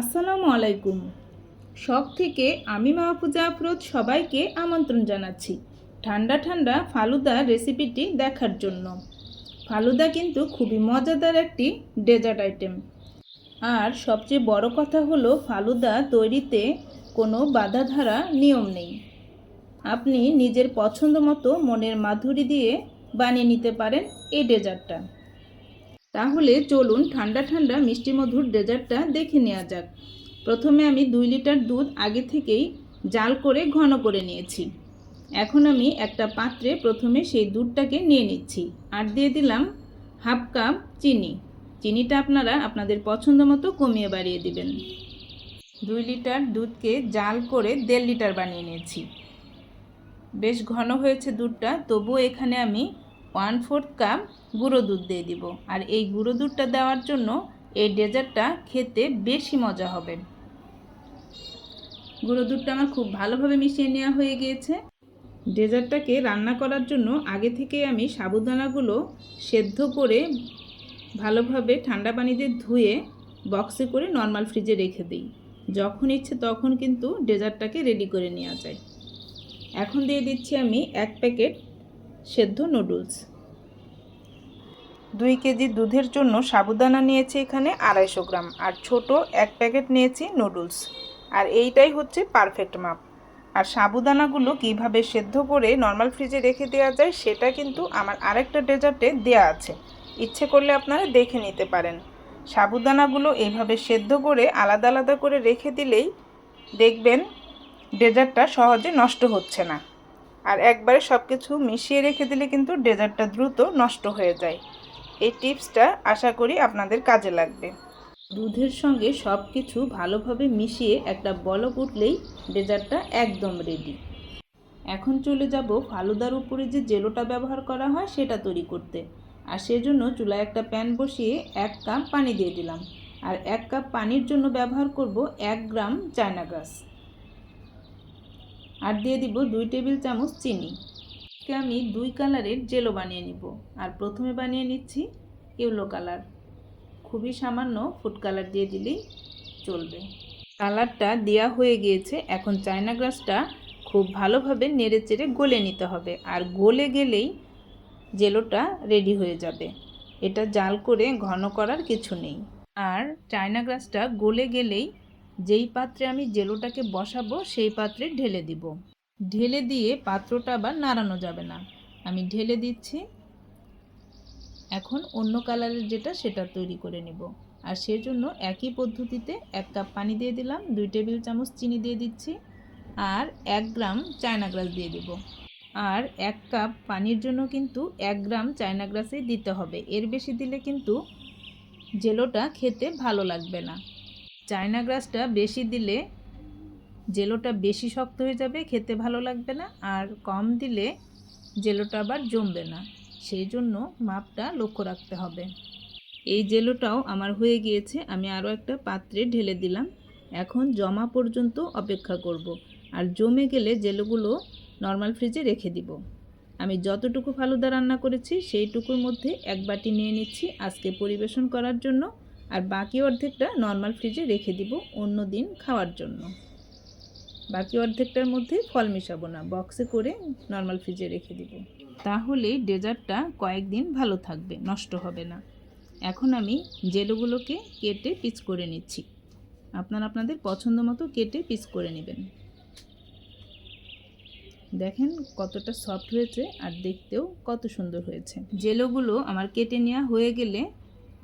আসসালামু আলাইকুম। শখ থেকে আমি মাহফুজা আফরোজ সবাইকে আমন্ত্রণ জানাচ্ছি ঠান্ডা ঠান্ডা ফালুদা রেসিপিটি দেখার জন্য। ফালুদা কিন্তু খুবই মজাদার একটি ডেজার্ট আইটেম। আর সবচেয়ে বড় কথা হলো ফালুদা তৈরিতে কোনো বাধাধারা নিয়ম নেই। আপনি নিজের পছন্দ মতো মনের মাধুরী দিয়ে বানিয়ে নিতে পারেন এই ডেজার্টটা। তাহলে চলুন ঠান্ডা ঠান্ডা মিষ্টি মধুর ডেজার্টটা দেখে নেওয়া যাক। প্রথমে আমি দুই লিটার দুধ আগে থেকেই জাল করে ঘন করে নিয়েছি। এখন আমি একটা পাত্রে প্রথমে সেই দুধটাকে নিয়ে নিচ্ছি আর দিয়ে দিলাম হাফ কাপ চিনি। চিনিটা আপনারা আপনাদের পছন্দ মতো কমিয়ে বাড়িয়ে দিবেন। দুই লিটার দুধকে জাল করে দেড় লিটার বানিয়ে নিয়েছি। বেশ ঘন হয়েছে দুধটা, তবুও এখানে আমি ওয়ান ফোর্থ কাপ গুঁড়ো দুধ দিয়ে দিব। আর এই গুঁড়ো দুধটা দেওয়ার জন্য এই ডেজার্টটা খেতে বেশি মজা হবে। গুঁড়ো দুধটা আমার খুব ভালোভাবে মিশিয়ে নেওয়া হয়ে গিয়েছে। ডেজার্টটাকে রান্না করার জন্য আগে থেকে আমি সাবুদানাগুলো সেদ্ধ করে ভালোভাবে ঠান্ডা পানি দিয়ে ধুয়ে বক্সে করে নর্মাল ফ্রিজে রেখে দিই। যখন ইচ্ছে তখন কিন্তু ডেজার্টটাকে রেডি করে নেওয়া যায়। এখন দিয়ে দিচ্ছি আমি এক প্যাকেট সেদ্ধ নুডলস। দুই কেজি দুধের জন্য সাবুদানা নিয়েছি এখানে আড়াইশো গ্রাম আর ছোট এক প্যাকেট নিয়েছি নুডলস। আর এইটাই হচ্ছে পারফেক্ট মাপ। আর সাবুদানাগুলো কীভাবে সেদ্ধ করে নর্মাল ফ্রিজে রেখে দেওয়া যায় সেটা কিন্তু আমার আরেকটা ডেজার্টে দেওয়া আছে। ইচ্ছে করলে আপনারা দেখে নিতে পারেন। সাবুদানাগুলো এইভাবে সেদ্ধ করে আলাদা আলাদা করে রেখে দিলেই দেখবেন ডেজার্টটা সহজে নষ্ট হচ্ছে না। আর একবারে সব কিছু মিশিয়ে রেখে দিলে কিন্তু ডেজার্টটা দ্রুত নষ্ট হয়ে যায়। এই টিপসটা আশা করি আপনাদের কাজে লাগবে। দুধের সঙ্গে সব কিছু ভালোভাবে মিশিয়ে একটা বলক উঠলেই ডেজার্টটা একদম রেডি এখন চলে যাব ফালুদার উপরে যে জেলোটা ব্যবহার করা হয় সেটা তৈরি করতে। আর সেজন্য চুলায় একটা প্যান বসিয়ে এক কাপ পানি দিয়ে দিলাম। আর এক কাপ পানির জন্য ব্যবহার করব এক গ্রাম চায়না গ্রাস আর দিয়ে দিব দুই টেবিল চামচ চিনি। কে আমি দুই কালারের জেলো বানিয়ে নিব। আর প্রথমে বানিয়ে নিচ্ছি ইয়েলো কালার। খুবই সামান্য ফুড কালার দিয়ে দিলেই চলবে। কালারটা দেওয়া হয়ে গিয়েছে। এখন চায়না গ্রাসটা খুব ভালোভাবে নেড়ে চেড়ে গলে নিতে হবে। আর গলে গেলেই জেলোটা রেডি হয়ে যাবে। এটা জাল করে ঘন করার কিছু নেই। আর চায়না গ্রাসটা গলে গেলেই যেই পাত্রে আমি জেলোটাকে বসাবো, সেই পাত্রে ঢেলে দিব। ঢেলে দিয়ে পাত্রটা আবার নাড়ানো যাবে না। আমি ঢেলে দিচ্ছি। এখন অন্য কালারের যেটা, সেটা তৈরি করে নেব। আর সেজন্য একই পদ্ধতিতে এক কাপ পানি দিয়ে দিলাম, দুই টেবিল চামচ চিনি দিয়ে দিচ্ছি, আর এক গ্রাম চায়না গ্রাস দিয়ে দিব। আর এক কাপ পানির জন্য কিন্তু এক গ্রাম চায়না গ্রাসই দিতে হবে। এর বেশি দিলে কিন্তু জেলোটা খেতে ভালো লাগবে না। চায়না গ্রাসটা বেশি দিলে জেলোটা বেশি শক্ত হয়ে যাবে, খেতে ভালো লাগবে না, আর কম দিলে জেলোটা আবার জমবে না। সেই জন্য মাপটা লক্ষ্য রাখতে হবে। এই জেলোটাও আমার হয়ে গিয়েছে, আমি আরও একটা পাত্রে ঢেলে দিলাম। এখন জমা পর্যন্ত অপেক্ষা করব। আর জমে গেলে জেলোগুলো নর্মাল ফ্রিজে রেখে দিব। আমি যতটুকু ফালুদা রান্না করেছি, সেইটুকুর মধ্যে এক বাটি নিয়ে নিচ্ছি। আজকে পরিবেশন করার জন্য আর বাকি অর্ধেকটা নর্মাল ফ্রিজে রেখে দিব অন্য দিন খাওয়ার জন্য। বাকি অর্ধেকটার মধ্যে ফল মেশাবো না বক্সে করে নর্মাল ফ্রিজে রেখে দিব। তাহলে ডেজার্টটা কয়েকদিন ভালো থাকবে, নষ্ট হবে না। এখন আমি জেলোগুলোকে কেটে পিস করে নিচ্ছি। আপনারা আপনাদের পছন্দ মতো কেটে পিস করে নেবেন। দেখেন কতটা সফট হয়েছে আর দেখতেও কত সুন্দর হয়েছে। জেলোগুলো আমার কেটে নেওয়া হয়ে গেলে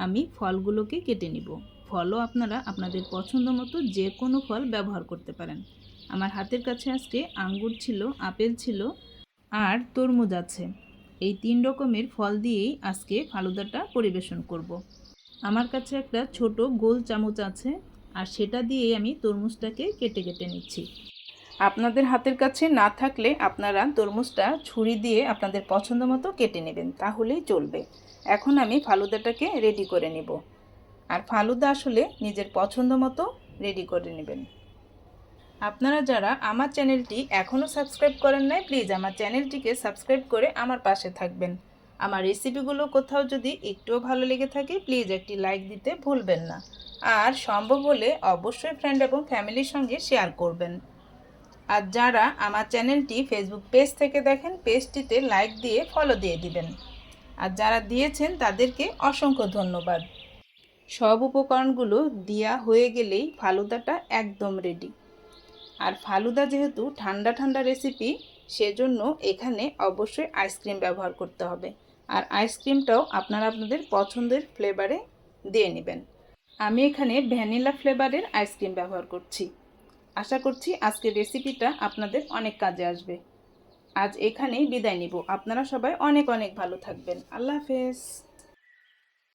আমি ফলগুলোকে কেটে নিব। ফলও আপনারা আপনাদের পছন্দ মতো যে কোনো ফল ব্যবহার করতে পারেন। আমার হাতের কাছে আজকে আঙ্গুর ছিল, আপেল ছিল আর তরমুজ আছে। এই তিন রকমের ফল দিয়েই আজকে ফালুদাটা পরিবেশন করব। আমার কাছে একটা ছোট গোল চামচ আছে আর সেটা দিয়েই আমি তরমুজটাকে কেটে কেটে নিচ্ছি। আপনাদের হাতের কাছে না থাকলে আপনারা তরমুজটা ছুরি দিয়ে আপনাদের পছন্দ মতো কেটে নেবেন, তাহলেই চলবে। এখন আমি ফালুদাটাকে রেডি করে নেব। আর ফালুদা আসলে নিজের পছন্দ মতো রেডি করে নেবেন। আপনারা যারা আমার চ্যানেলটি এখনও সাবস্ক্রাইব করেন নাই, প্লিজ আমার চ্যানেলটিকে সাবস্ক্রাইব করে আমার পাশে থাকবেন। আমার রেসিপিগুলো কোথাও যদি একটুও ভালো লেগে থাকে, প্লিজ একটি লাইক দিতে ভুলবেন না। আর সম্ভব হলে অবশ্যই ফ্রেন্ড এবং ফ্যামিলির সঙ্গে শেয়ার করবেন। আর যারা আমার চ্যানেলটি ফেসবুক পেজ থেকে দেখেন পেজটিতে লাইক দিয়ে ফলো দিয়ে দিবেন। আর যারা দিয়েছেন, তাদেরকে অসংখ্য ধন্যবাদ। সব উপকরণগুলো দেওয়া হয়ে গেলেই ফালুদাটা একদম রেডি আর ফালুদা যেহেতু ঠান্ডা ঠান্ডা রেসিপি সেজন্য এখানে অবশ্যই আইসক্রিম ব্যবহার করতে হবে। আর আইসক্রিমটাও আপনারা আপনাদের পছন্দের ফ্লেভারে দিয়ে নেবেন। আমি এখানে ভ্যানিলা ফ্লেভারের আইসক্রিম ব্যবহার করছি। আশা করছি আজকের রেসিপিটা আপনাদের অনেক কাজে আসবে। আজ এখানেই বিদায় নিব। আপনারা সবাই অনেক অনেক ভালো থাকবেন। আল্লাহ হাফেজ।